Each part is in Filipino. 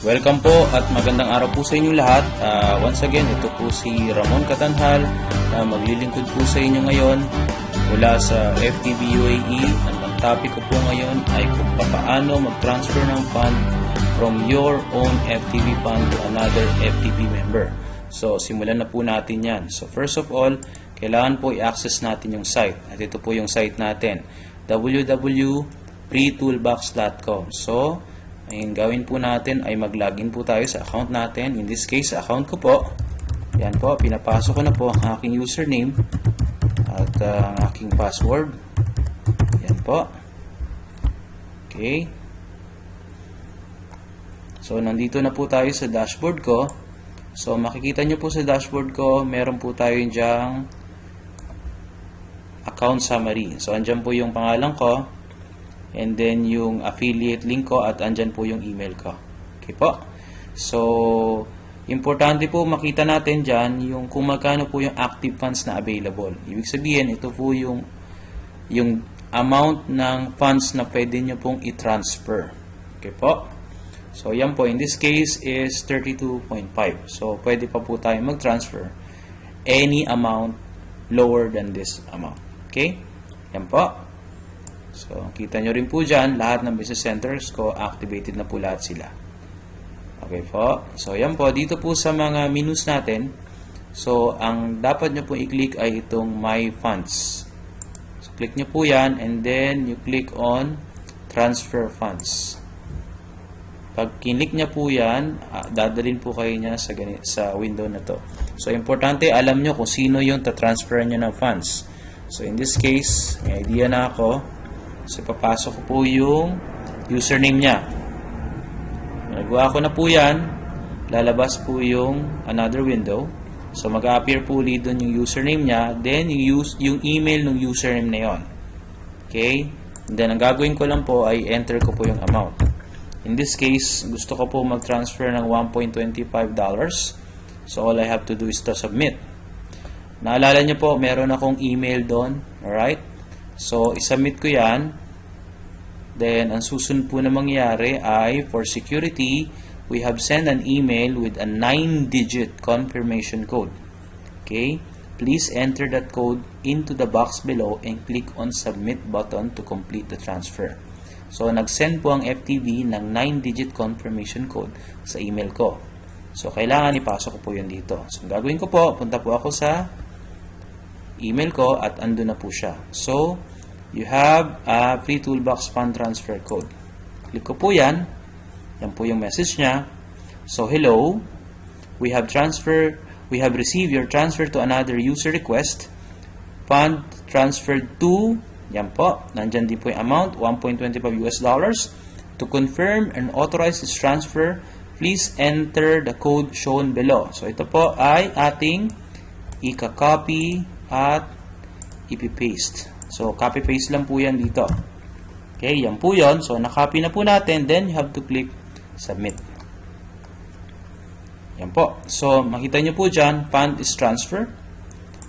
Welcome po at magandang araw po sa inyo lahat. Ah, once again, ito po si Ramon Katanhal na maglilingkod po sa inyo ngayon mula sa FTV UAE. Ang topic ko po ngayon ay kung paano mag-transfer ng fund from your own FTV fund to another FTV member. So, simulan na po natin yan. So, first of all, kailangan po i-access natin yung site. At ito po yung site natin, www.pretoolbox.com. So, ang gawin po natin ay mag-login po tayo sa account natin. In this case, sa account ko po. Yan po, pinapasok ko na po ang aking username at uh, ang aking password. Yan po. Okay. So, nandito na po tayo sa dashboard ko. So, makikita nyo po sa dashboard ko, meron po tayo diyang account summary. So, andyan po yung pangalan ko and then yung affiliate link ko at andyan po yung email ko. Okay po? So, importante po makita natin dyan yung kung magkano po yung active funds na available. Ibig sabihin, ito po yung yung amount ng funds na pwede nyo pong i-transfer. Okay po? So, yan po. In this case is 32.5. So, pwede pa po tayo mag-transfer any amount lower than this amount. Okay? Yan po. So, kita nyo rin po dyan, lahat ng business centers ko, activated na po lahat sila. Okay po. So, yan po. Dito po sa mga menus natin, so, ang dapat nyo po i-click ay itong My Funds. So, click nyo po yan, and then you click on Transfer Funds. Pag kinlik niya po yan, ah, dadalhin po kayo niya sa, sa window na to. So, importante, alam nyo kung sino yung ta-transfer nyo ng funds. So, in this case, may idea na ako. So, papasok ko po yung username niya. Nagawa ko na po yan. Lalabas po yung another window. So, mag-appear po ulit doon yung username niya. Then, yung, use, yung email ng username na yon. Okay? And then, ang gagawin ko lang po ay enter ko po yung amount. In this case, gusto ko po mag-transfer ng $1.25. So, all I have to do is to submit. Naalala niyo po, meron akong email doon. Alright? So, isubmit ko yan. Then, ang susunod po na mangyari ay, for security, we have sent an email with a 9-digit confirmation code. Okay? Please enter that code into the box below and click on Submit button to complete the transfer. So, nag-send po ang FTV ng 9-digit confirmation code sa email ko. So, kailangan ipasok ko po yun dito. So, gagawin ko po, punta po ako sa email ko at ando na po siya. So, you have a free toolbox fund transfer code. Click ko po yan. Yan po yung message niya. So, hello. We have transfer, we have received your transfer to another user request. Fund transferred to, yan po, nandyan din po yung amount, 1.25 US dollars. To confirm and authorize this transfer, please enter the code shown below. So, ito po ay ating ika-copy at ipipaste. So, copy-paste lang po yan dito. Okay, yan po yon. So, na-copy na po natin. Then, you have to click submit. Yan po. So, makita nyo po dyan, fund is transfer.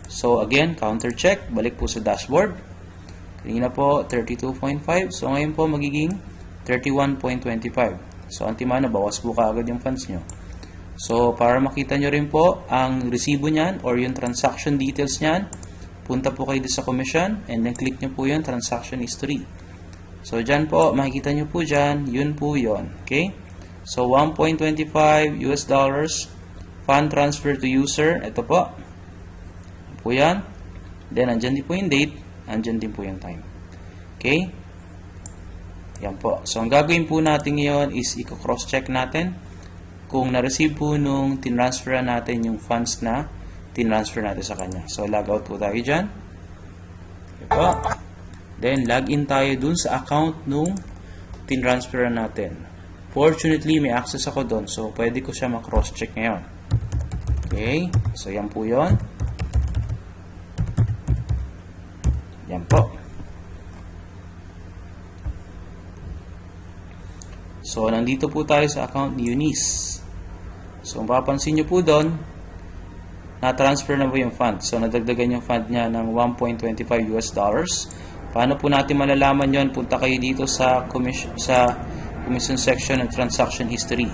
So, again, counter check. Balik po sa dashboard. Kanina po, 32.5. So, ngayon po, magiging 31.25. So, antimano, bawas po kaagad yung funds nyo. So, para makita nyo rin po ang resibo niyan or yung transaction details niyan, punta po kayo sa commission and then click nyo po yung transaction history. So, dyan po, makikita nyo po dyan, yun po yon Okay? So, 1.25 US dollars fund transfer to user. Ito po. Ito po yan. Then, andyan din po yung date. Andyan din po yung time. Okay? Yan po. So, ang gagawin po natin ngayon is i-cross-check natin kung na-receive po nung tinransfer natin yung funds na tinransfer natin sa kanya. So, log out po tayo dyan. Okay po. Then, log in tayo dun sa account nung tinransfer natin. Fortunately, may access ako doon. So, pwede ko siya ma-cross-check ngayon. Okay. So, yan po yon. Yan po. So, nandito po tayo sa account ni Eunice. So, kung papansin nyo po doon, na-transfer na po yung fund. So, nadagdagan yung fund niya ng 1.25 US dollars. Paano po natin malalaman yon? Punta kayo dito sa commission, sa commission section ng transaction history.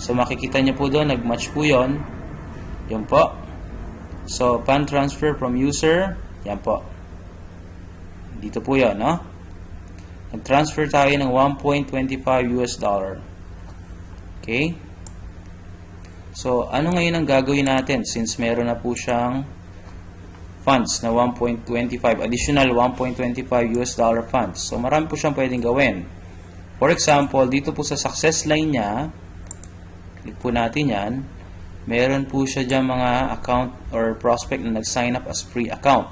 So, makikita niyo po doon, nag-match po yon. Yan po. So, fund transfer from user. Yan po. Dito po yon, no? Nag-transfer tayo ng 1.25 US dollar. Okay? So, ano ngayon ang gagawin natin since meron na po siyang funds na 1.25, additional 1.25 US dollar funds. So, marami po siyang pwedeng gawin. For example, dito po sa success line niya, click po natin yan, meron po siya dyan mga account or prospect na nag-sign up as free account.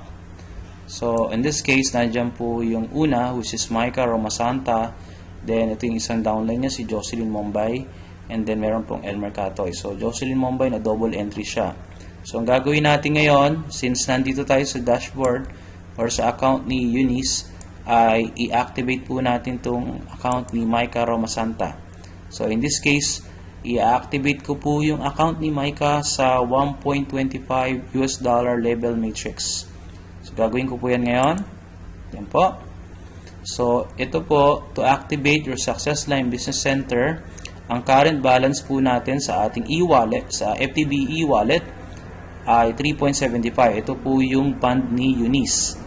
So, in this case, nandiyan po yung una, which is Micah Romasanta. Then, ito yung isang downline niya, si Jocelyn Mombay. And then, meron pong Elmer Catoy. So, Jocelyn Mombay na double entry siya. So, ang gagawin natin ngayon, since nandito tayo sa dashboard or sa account ni Eunice, ay i-activate po natin tong account ni Micah Romasanta. So, in this case, i-activate ko po yung account ni Micah sa 1.25 US dollar level matrix. So, gagawin ko po yan ngayon. Yan po. So, ito po, to activate your Success Line Business Center, ang current balance po natin sa ating e-wallet, sa FTB e-wallet, ay 3.75. Ito po yung fund ni Eunice.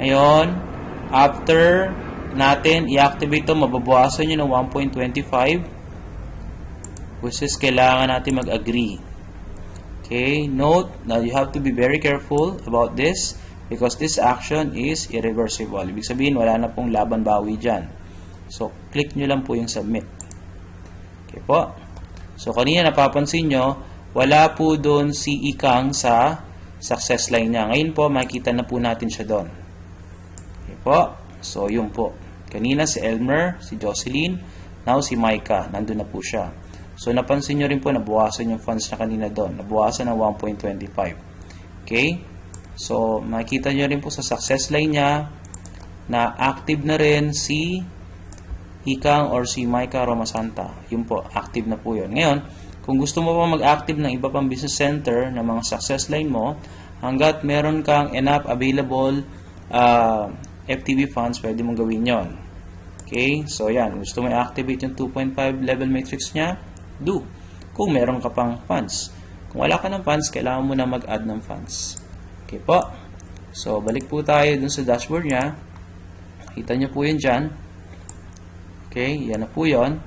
Ngayon, after natin i-activate ito, mababawasan nyo ng 1.25 which is kailangan natin mag-agree. Okay, note that you have to be very careful about this because this action is irreversible. Ibig sabihin, wala na pong laban bawi dyan. So, click nyo lang po yung submit. Okay po. So, kanina napapansin nyo, wala po doon si Ikang sa success line niya. Ngayon po, makikita na po natin siya doon. Okay po. So, yun po. Kanina si Elmer, si Jocelyn, now si Micah. Nandun na po siya. So, napansin nyo rin po, nabawasan yung funds na kanina doon. Nabawasan ng 1.25. Okay? So, makikita nyo rin po sa success line niya na active na rin si Ikang or si Micah Romasanta. Yun po, active na po yun. Ngayon, kung gusto mo pa mag-active ng iba pang business center ng mga success line mo, hanggat meron kang enough available uh, FTB funds, pwede mong gawin yon. Okay? So, yan. Gusto mo i-activate yung 2.5 level matrix niya? Do. Kung meron ka pang funds. Kung wala ka ng funds, kailangan mo na mag-add ng funds. Okay po. So, balik po tayo dun sa dashboard niya. Kita niyo po yun dyan. Okay, yan na po yun.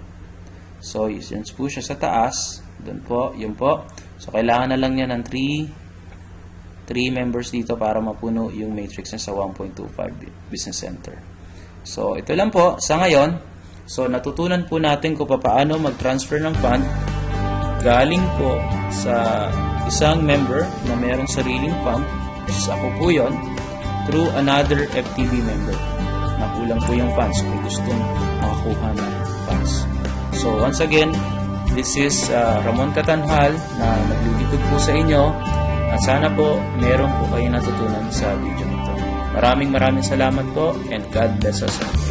So, yan po siya sa taas. Doon po, yun po. So, kailangan na lang niya ng 3 3 members dito para mapuno yung matrix niya sa 1.25 business center. So, ito lang po sa ngayon. So, natutunan po natin kung paano mag-transfer ng fund galing po sa isang member na mayroong sariling fund, which is ako po yun, through another FTB member. Nakulang po yung funds kung gustong makakuha ng funds. So, once again, this is uh, Ramon Katanhal na naglilingkod po sa inyo at sana po meron po kayo natutunan sa video nito. Maraming maraming salamat po and God bless us always.